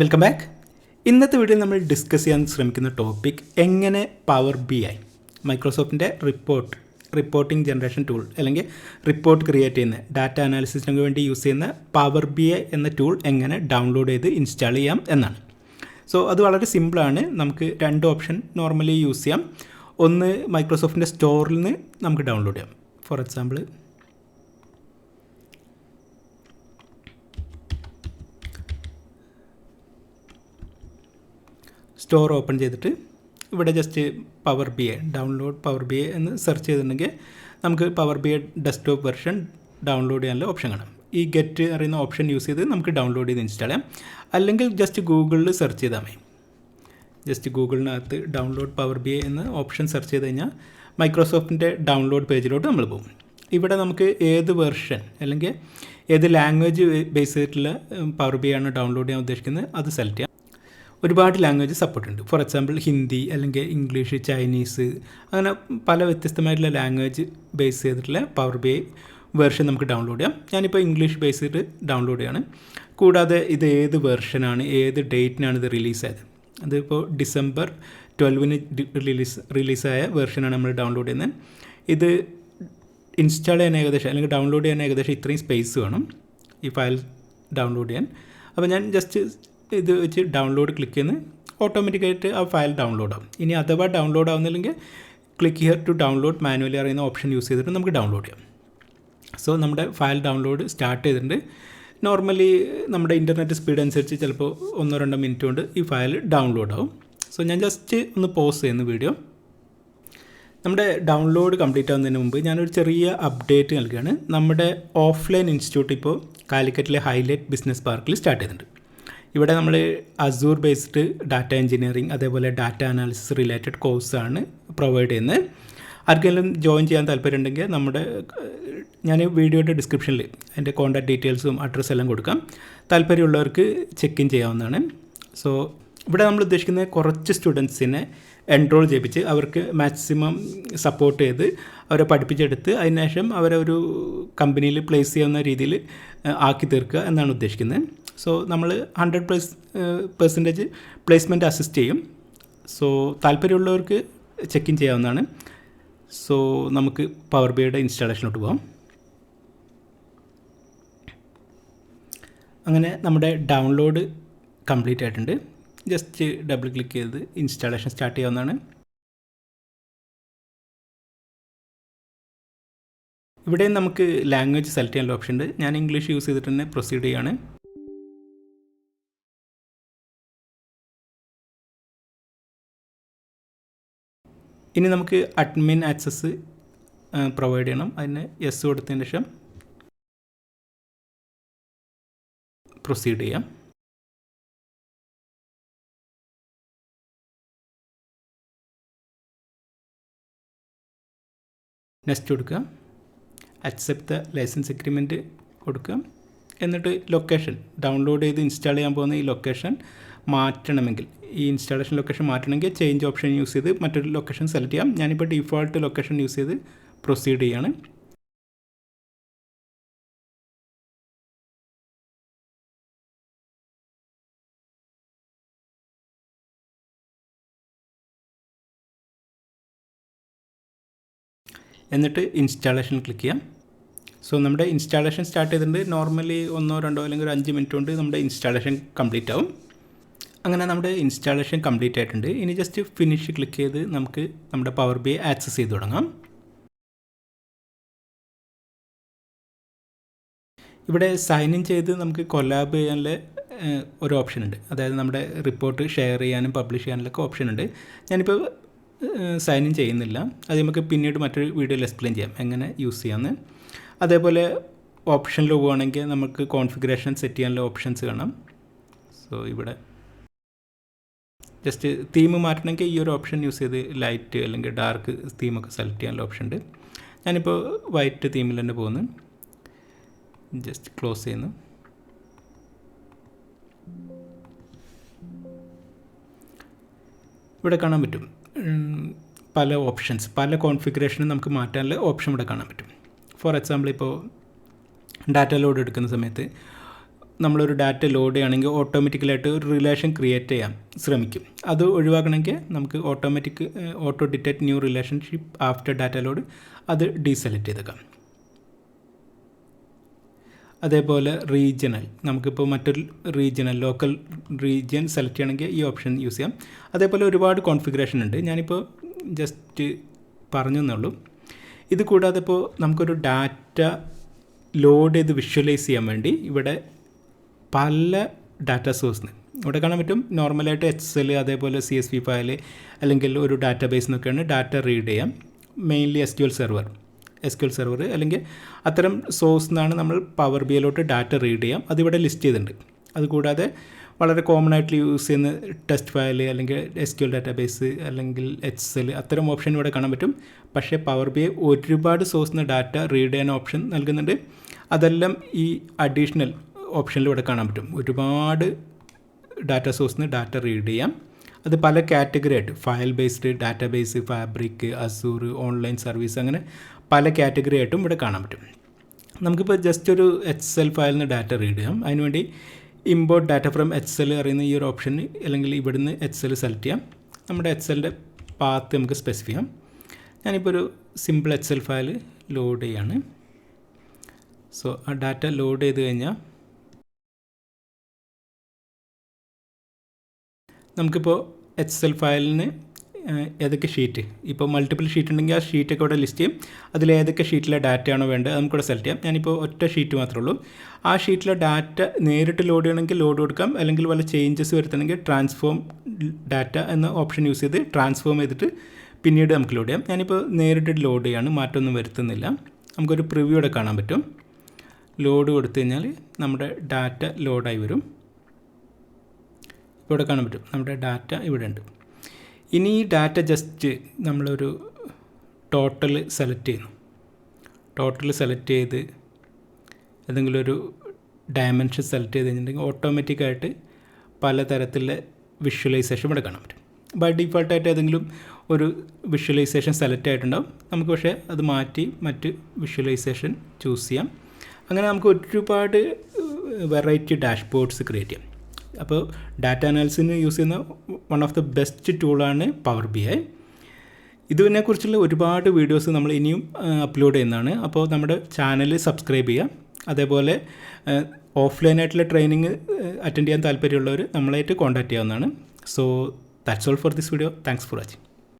Welcome back ഇന്നത്തെ വീഡിയോയിൽ നമ്മൾ ഡിസ്കസ് ചെയ്യാൻ ശ്രമിക്കുന്ന ടോപ്പിക് എങ്ങനെ പവർ ബി ഐ മൈക്രോസോഫ്റ്റിന്റെ റിപ്പോർട്ട് റിപ്പോർട്ടിംഗ് ജനറേഷൻ ടൂൾ അല്ലെങ്കിൽ റിപ്പോർട്ട് ക്രിയേറ്റ് ചെയ്യുന്ന ഡാറ്റ അനാലിസിസിനു വേണ്ടി യൂസ് ചെയ്യുന്ന പവർ ബി ഐ എന്ന ടൂൾ എങ്ങനെ ഡൗൺലോഡ് ചെയ്ത് ഇൻസ്റ്റാൾ ചെയ്യാം എന്നാണ്. സോ അത് വളരെ സിമ്പിളാണ് നമുക്ക് രണ്ട് ഓപ്ഷൻ നോർമലി യൂസ് ചെയ്യാം. ഒന്ന് മൈക്രോസോഫ്റ്റിന്റെ സ്റ്റോറിൽ നിന്ന് നമുക്ക് ഡൗൺലോഡ് ചെയ്യാം. ഫോർ എക്സാമ്പിൾ സ്റ്റോർ ഓപ്പൺ ചെയ്തിട്ട് ഇവിടെ just power B A download power B A എന്ന് സെർച്ച് ചെയ്തിട്ടുണ്ടെങ്കിൽ നമുക്ക് power B A desktop version download ചെയ്യാനുള്ള ഓപ്ഷൻ കാണാം. ഈ ഗെറ്റ് അറിയുന്ന ഓപ്ഷൻ യൂസ് ചെയ്ത് നമുക്ക് ഡൗൺലോഡ് ചെയ്ത് ഇൻസ്റ്റാൾ ചെയ്യാം. അല്ലെങ്കിൽ ജസ്റ്റ് ഗൂഗിളിൽ സെർച്ച് ചെയ്താൽ മതി. ജസ്റ്റ് ഗൂഗിളിനകത്ത് ഡൗൺലോഡ് പവർ ബി എ എന്ന് ഓപ്ഷൻ സെർച്ച് ചെയ്ത് കഴിഞ്ഞാൽ മൈക്രോസോഫ്റ്റിന്റെ ഡൗൺലോഡ് പേജിലോട്ട് നമ്മൾ പോകും. ഇവിടെ നമുക്ക് ഏത് വെർഷൻ അല്ലെങ്കിൽ ഏത് ലാംഗ്വേജ് ബേസ് ചെയ്തിട്ടുള്ള പവർ ബി ആണ് ഡൗൺലോഡ് ചെയ്യാൻ ഉദ്ദേശിക്കുന്നത് അത് സെലക്ട് ചെയ്യാം. ഒരുപാട് ലാംഗ്വേജ് സപ്പോർട്ട് ഉണ്ട്. ഫോർ എക്സാമ്പിൾ ഹിന്ദി അല്ലെങ്കിൽ ഇംഗ്ലീഷ് ചൈനീസ് അങ്ങനെ പല വ്യത്യസ്തമായിട്ടുള്ള ലാംഗ്വേജ് ബേസ് ചെയ്തിട്ടുള്ള പവർ ബി ഐ വേർഷൻ നമുക്ക് ഡൗൺലോഡ് ചെയ്യാം. ഞാനിപ്പോൾ ഇംഗ്ലീഷ് ബേസ് ചെയ്ത് ഡൗൺലോഡ് ചെയ്യാണ്. കൂടാതെ ഇത് ഏത് വെർഷനാണ് ഏത് ഡേറ്റിനാണ് ഇത് റിലീസായത് അതിപ്പോൾ ഡിസംബർ ട്വൽവിന് റിലീസ് റിലീസായ വെർഷനാണ് നമ്മൾ ഡൗൺലോഡ് ചെയ്യുന്നത്. ഇത് ഇൻസ്റ്റാൾ ചെയ്യാൻ ഏകദേശം അല്ലെങ്കിൽ ഡൗൺലോഡ് ചെയ്യാൻ ഏകദേശം ഇത്രയും സ്പേസ് വേണം ഈ ഫയൽ ഡൗൺലോഡ് ചെയ്യാൻ. അപ്പോൾ ഞാൻ ജസ്റ്റ് ഇത് വെച്ച് ഡൗൺലോഡ് ക്ലിക്ക് ചെയ്യുന്ന. ഓട്ടോമാറ്റിക്കായിട്ട് ആ ഫയൽ ഡൗൺലോഡ് ആവും. ഇനി അഥവാ download ആവുന്നില്ലെങ്കിൽ click here to download manually അറിയുന്ന ഓപ്ഷൻ യൂസ് ചെയ്തിട്ട് നമുക്ക് ഡൗൺലോഡ് ചെയ്യാം. സോ നമ്മുടെ ഫയൽ ഡൗൺലോഡ് സ്റ്റാർട്ട് ചെയ്തിട്ടുണ്ട്. നോർമലി നമ്മുടെ ഇന്റർനെറ്റ് സ്പീഡ് അനുസരിച്ച് ചിലപ്പോൾ ഒന്നോ രണ്ടോ മിനിറ്റ് കൊണ്ട് ഈ ഫയൽ ഡൗൺലോഡ് ആവും. സോ ഞാൻ ജസ്റ്റ് ഒന്ന് പോസ് ചെയ്യുന്നു വീഡിയോ നമ്മുടെ ഡൗൺലോഡ് കംപ്ലീറ്റ് ആവുന്നതിന് മുമ്പ് ഞാനൊരു ചെറിയ അപ്ഡേറ്റ് നൽകുകയാണ്. നമ്മുടെ ഓഫ്ലൈൻ ഇൻസ്റ്റിറ്റ്യൂട്ട് ഇപ്പോൾ കാലിക്കറ്റിലെ ഹൈലൈറ്റ് ബിസിനസ് പാർക്കിൽ സ്റ്റാർട്ട് ചെയ്തിട്ടുണ്ട്. ഇവിടെ നമ്മൾ അസൂർ ബേസ്ഡ് ഡാറ്റ എഞ്ചിനീയറിംഗ് അതേപോലെ ഡാറ്റ അനാലിസിസ് റിലേറ്റഡ് കോഴ്സാണ് പ്രൊവൈഡ് ചെയ്യുന്നത്. ആർക്കെങ്കിലും ജോയിൻ ചെയ്യാൻ താല്പര്യമുണ്ടെങ്കിൽ നമ്മുടെ ഞാൻ വീഡിയോയുടെ ഡിസ്ക്രിപ്ഷനിൽ എന്റെ കോൺടാക്ട് ഡീറ്റെയിൽസും അഡ്രസ്സ് എല്ലാം കൊടുക്കാം. താല്പര്യമുള്ളവർക്ക് ചെക്ക് ഇൻ ചെയ്യാവുന്നതാണ്. സോ ഇവിടെ നമ്മൾ ഉദ്ദേശിക്കുന്നത് കുറച്ച് സ്റ്റുഡൻസിനെ എൻറോൾ ചെയ്യിപ്പിച്ച് അവർക്ക് മാക്സിമം സപ്പോർട്ട് ചെയ്ത് അവരെ പഠിപ്പിച്ചെടുത്ത് അതിനുശേഷം അവരെ ഒരു കമ്പനിയിൽ പ്ലേസ് ചെയ്യുന്ന രീതിയിൽ ആക്കി തീർക്കുക എന്നാണ് ഉദ്ദേശിക്കുന്നത്. സോ നമ്മൾ hundred plus percentage placement assist ചെയ്യും. സോ താല്പര്യമുള്ളവർക്ക് ചെക്ക് ഇൻ ചെയ്യാവുന്നതാണ്. സോ നമുക്ക് പവർ ബിയുടെ ഇൻസ്റ്റാളേഷനോട്ട് പോകാം അങ്ങനെ നമ്മുടെ ഡൗൺലോഡ് കംപ്ലീറ്റ് ആയിട്ടുണ്ട്. ജസ്റ്റ് ഡബിൾ ക്ലിക്ക് ചെയ്ത് ഇൻസ്റ്റാളേഷൻ സ്റ്റാർട്ട് ചെയ്യാവുന്നതാണ്. ഇവിടെ നമുക്ക് ലാംഗ്വേജ് സെലക്ട് ചെയ്യാനുള്ള ഓപ്ഷൻ ഉണ്ട്. ഞാൻ ഇംഗ്ലീഷ് യൂസ് ചെയ്തിട്ട് തന്നെ പ്രൊസീഡ് ചെയ്യാണ്. ഇനി നമുക്ക് അഡ്മിൻ ആക്സസ് പ്രൊവൈഡ് ചെയ്യണം. അതിന് യെസ് കൊടുത്തതിന് ശേഷം പ്രൊസീഡ് ചെയ്യാം. നെക്സ്റ്റ് കൊടുക്കുക. അക്സെപ്റ്റ് ദ ലൈസൻസ് എഗ്രിമെന്റ് കൊടുക്കുക. എന്നിട്ട് ലൊക്കേഷൻ ഡൗൺലോഡ് ചെയ്ത് ഇൻസ്റ്റാൾ ചെയ്യാൻ പോകുന്ന ഈ ലൊക്കേഷൻ മാറ്റണമെങ്കിൽ. ഈ ഇൻസ്റ്റാളേഷൻ ലൊക്കേഷൻ മാറ്റണമെങ്കിൽ ചേഞ്ച് ഓപ്ഷൻ യൂസ് ചെയ്ത് മറ്റൊരു ലൊക്കേഷൻ സെലക്ട് ചെയ്യാം. ഞാനിപ്പോൾ ഡിഫോൾട്ട് ലൊക്കേഷൻ യൂസ് ചെയ്ത് പ്രൊസീഡ് ചെയ്യാണ്. എന്നിട്ട് ഇൻസ്റ്റാളേഷൻ ക്ലിക്ക് ചെയ്യാം. സോ നമ്മുടെ ഇൻസ്റ്റാളേഷൻ സ്റ്റാർട്ട് ചെയ്തിട്ടുണ്ട്. നോർമലി ഒന്നോ രണ്ടോ അല്ലെങ്കിൽ ഒരു അഞ്ച് മിനിറ്റ് കൊണ്ട് നമ്മുടെ ഇൻസ്റ്റാളേഷൻ കംപ്ലീറ്റ് ആവും. അങ്ങനെ നമ്മുടെ ഇൻസ്റ്റാളേഷൻ കംപ്ലീറ്റ് ആയിട്ടുണ്ട്. ഇനി ജസ്റ്റ് ഫിനിഷ് ക്ലിക്ക് ചെയ്ത് നമുക്ക് നമ്മുടെ പവർ ബി ആക്സസ് ചെയ്ത് തുടങ്ങാം. ഇവിടെ സൈൻ ഇൻ ചെയ്ത് നമുക്ക് കൊലാബ് ചെയ്യാനുള്ള ഒരു ഓപ്ഷൻ ഉണ്ട്. അതായത് നമ്മുടെ റിപ്പോർട്ട് ഷെയർ ചെയ്യാനും പബ്ലിഷ് ചെയ്യാനുള്ള ഓപ്ഷൻ ഉണ്ട്. ഞാനിപ്പോൾ സൈൻ ഇൻ ചെയ്യുന്നില്ല. അത് നമുക്ക് പിന്നീട് മറ്റൊരു വീഡിയോയിൽ എക്സ്പ്ലെയിൻ ചെയ്യാം. എങ്ങനെ യൂസ് ചെയ്യാമെന്ന് അതേപോലെ ഓപ്ഷനിൽ പോവുകയാണെങ്കിൽ നമുക്ക് കോൺഫിഗറേഷൻ സെറ്റ് ചെയ്യാനുള്ള ഓപ്ഷൻസ് കാണാം. സോ ഇവിടെ ജസ്റ്റ് തീം മാറ്റണമെങ്കിൽ ഈ ഒരു ഓപ്ഷൻ യൂസ് ചെയ്ത് ലൈറ്റ് അല്ലെങ്കിൽ ഡാർക്ക് തീമൊക്കെ സെലക്ട് ചെയ്യാനുള്ള ഓപ്ഷൻ ഉണ്ട്. ഞാനിപ്പോൾ വൈറ്റ് തീമിൽ തന്നെ പോകുന്നു. ജസ്റ്റ് ക്ലോസ് ചെയ്യുന്നു. ഇവിടെ കാണാൻ പറ്റും. പല ഓപ്ഷൻസ് പല കോൺഫിഗറേഷനും നമുക്ക് മാറ്റാനുള്ള ഓപ്ഷൻ ഇവിടെ കാണാൻ പറ്റും. ഫോർ എക്സാമ്പിൾ ഇപ്പോൾ ഡാറ്റ ലോഡ് എടുക്കുന്ന സമയത്ത് നമ്മളൊരു ഡാറ്റ ലോഡ് ചെയ്യുകയാണെങ്കിൽ ഓട്ടോമാറ്റിക്കലായിട്ട് ഒരു റിലേഷൻ ക്രിയേറ്റ് ചെയ്യാൻ ശ്രമിക്കും. അത് ഒഴിവാക്കണമെങ്കിൽ നമുക്ക് automatic auto detect new relationship after data load അത് ഡീസെലക്ട് ചെയ്തേക്കാം. അതേപോലെ റീജിയണൽ നമുക്കിപ്പോൾ മറ്റൊരു റീജിയണൽ ലോക്കൽ റീജിയൻ സെലക്ട് ചെയ്യണമെങ്കിൽ ഈ ഓപ്ഷൻ യൂസ് ചെയ്യാം. അതേപോലെ ഒരുപാട് കോൺഫിഗറേഷൻ ഉണ്ട്. ഞാനിപ്പോൾ ജസ്റ്റ് പറഞ്ഞു എന്നുള്ളൂ ഇത് കൂടാതെ ഇപ്പോൾ നമുക്കൊരു ഡാറ്റ ലോഡ് ചെയ്ത് വിഷ്വലൈസ് ചെയ്യാൻ വേണ്ടി ഇവിടെ പല ഡാറ്റ സോഴ്സിന് ഇവിടെ കാണാൻ പറ്റും നോർമലായിട്ട് എക്സൽ അതേപോലെ സി എസ് വി ഫയൽ അല്ലെങ്കിൽ ഒരു ഡാറ്റാ ബേസ് എന്നൊക്കെയാണ് ഡാറ്റ റീഡ് ചെയ്യാം. Mainly S Q L server S Q L server അല്ലെങ്കിൽ അത്തരം സോഴ്സ് നിന്നാണ് നമ്മൾ പവർ ബി എല്ലോട്ട് ഡാറ്റ റീഡ് ചെയ്യാം. അതിവിടെ ലിസ്റ്റ് ചെയ്തിട്ടുണ്ട്. അതുകൂടാതെ വളരെ കോമൺ ആയിട്ട് യൂസ് ചെയ്യുന്ന ടെസ്റ്റ് ഫയൽ അല്ലെങ്കിൽ എസ് ക്യു എൽ ഡാറ്റാബേസ് അല്ലെങ്കിൽ എക്സൽ അത്തരം ഓപ്ഷൻ ഇവിടെ കാണാൻ പറ്റും. പക്ഷേ പവർ ബി ഒരുപാട് ഒരുപാട് സോഴ്സിന് ഡാറ്റ റീഡ് ചെയ്യാൻ ഓപ്ഷൻ നൽകുന്നുണ്ട്. അതെല്ലാം ഈ അഡീഷണൽ ഓപ്ഷനിൽ ഇവിടെ കാണാൻ പറ്റും. ഒരുപാട് ഡാറ്റ സോഴ്സിൽ നിന്ന് ഡാറ്റ റീഡ് ചെയ്യാം. അത് പല കാറ്റഗറി ആയിട്ട് file based database fabric Azure online service അങ്ങനെ പല കാറ്റഗറി ആയിട്ടും ഇവിടെ കാണാൻ പറ്റും. നമുക്കിപ്പോൾ ജസ്റ്റ് ഒരു എക്സ് എൽ ഫയലിൽ നിന്ന് ഡാറ്റ റീഡ് ചെയ്യാം. അതിനുവേണ്ടി import data from X L അറിയുന്ന ഈ ഒരു ഓപ്ഷന് അല്ലെങ്കിൽ ഇവിടുന്ന് എക്സ് എൽ സെലക്ട് ചെയ്യാം. നമ്മുടെ എക്സ് എല്ലിന്റെ പാത്ത് നമുക്ക് സ്പെസിഫൈ ചെയ്യാം. ഞാനിപ്പോൾ ഒരു simple X L file load ചെയ്യാണ്. സോ ആ ഡാറ്റ ലോഡ് ചെയ്ത് കഴിഞ്ഞാൽ നമുക്കിപ്പോൾ എൽ ഫയലിന് ഏതൊക്കെ ഷീറ്റ് ഇപ്പോൾ മൾട്ടിപ്പിൾ ഷീറ്റ് ഉണ്ടെങ്കിൽ ആ ഷീറ്റൊക്കെ ഇവിടെ ലിസ്റ്റ് ചെയ്യും. അതിൽ ഏതൊക്കെ ഷീറ്റിലെ ഡാറ്റയാണോ വേണ്ടത് നമുക്കിവിടെ സെലക്ട് ചെയ്യാം. ഞാനിപ്പോൾ ഒറ്റ ഷീറ്റ് മാത്രമേ ഉള്ളൂ. ആ ഷീറ്റിലെ ഡാറ്റ നേരിട്ട് ലോഡ് ചെയ്യണമെങ്കിൽ ലോഡ് കൊടുക്കാം. അല്ലെങ്കിൽ വല്ല ചേഞ്ചസ് വരുത്തണമെങ്കിൽ ട്രാൻസ്ഫോം ഡാറ്റ എന്ന ഓപ്ഷൻ യൂസ് ചെയ്ത് ട്രാൻസ്ഫോം ചെയ്തിട്ട് പിന്നീട് നമുക്ക് ലോഡ് ചെയ്യാം. ഞാനിപ്പോൾ നേരിട്ട് ലോഡ് ചെയ്യാണ്. മാറ്റമൊന്നും വരുത്തുന്നില്ല. നമുക്കൊരു പ്രിവ്യൂടെ കാണാൻ പറ്റും. ലോഡ് കൊടുത്തു കഴിഞ്ഞാൽ നമ്മുടെ ഡാറ്റ ലോഡായി വരും. ഇവിടെ കാണാൻ പറ്റും. നമ്മുടെ ഡാറ്റ ഇവിടെ ഉണ്ട്. ഇനി ഈ ഡാറ്റ ജസ്റ്റ് നമ്മളൊരു ടോട്ടൽ സെലക്ട് ചെയ്യുന്നു. ടോട്ടൽ സെലക്ട് ചെയ്ത് ഏതെങ്കിലും ഒരു ഡയമെൻഷൻ സെലക്ട് ചെയ്ത് കഴിഞ്ഞിട്ടുണ്ടെങ്കിൽ ഓട്ടോമാറ്റിക്കായിട്ട് പലതരത്തിലുള്ള വിഷ്വലൈസേഷൻ ഇവിടെ കാണാൻ പറ്റും. ബൈ ഡിഫോൾട്ടായിട്ട് ഏതെങ്കിലും ഒരു വിഷ്വലൈസേഷൻ സെലക്ട് ആയിട്ടുണ്ടാവും. നമുക്ക് പക്ഷേ അത് മാറ്റി മറ്റ് വിഷ്വലൈസേഷൻ ചൂസ് ചെയ്യാം. അങ്ങനെ നമുക്ക് ഒരുപാട് വെറൈറ്റി ഡാഷ്ബോർഡ്സ് ക്രിയേറ്റ് ചെയ്യാം. അപ്പോൾ ഡാറ്റ അനാലിസിന് യൂസ് ചെയ്യുന്ന വൺ ഓഫ് ദ ബെസ്റ്റ് ടൂളാണ് പവർ ബി ഐ ഇതിനെക്കുറിച്ചുള്ള ഒരുപാട് വീഡിയോസ് നമ്മൾ ഇനിയും അപ്ലോഡ് ചെയ്യുന്നതാണ്. അപ്പോൾ നമ്മുടെ ചാനൽ സബ്സ്ക്രൈബ് ചെയ്യുക. അതേപോലെ ഓഫ്ലൈനായിട്ടുള്ള ട്രെയിനിങ് അറ്റൻഡ് ചെയ്യാൻ താല്പര്യമുള്ളവർ നമ്മളായിട്ട് കോൺടാക്റ്റ് ചെയ്യാവുന്നതാണ്. So that's all for this video thanks for watching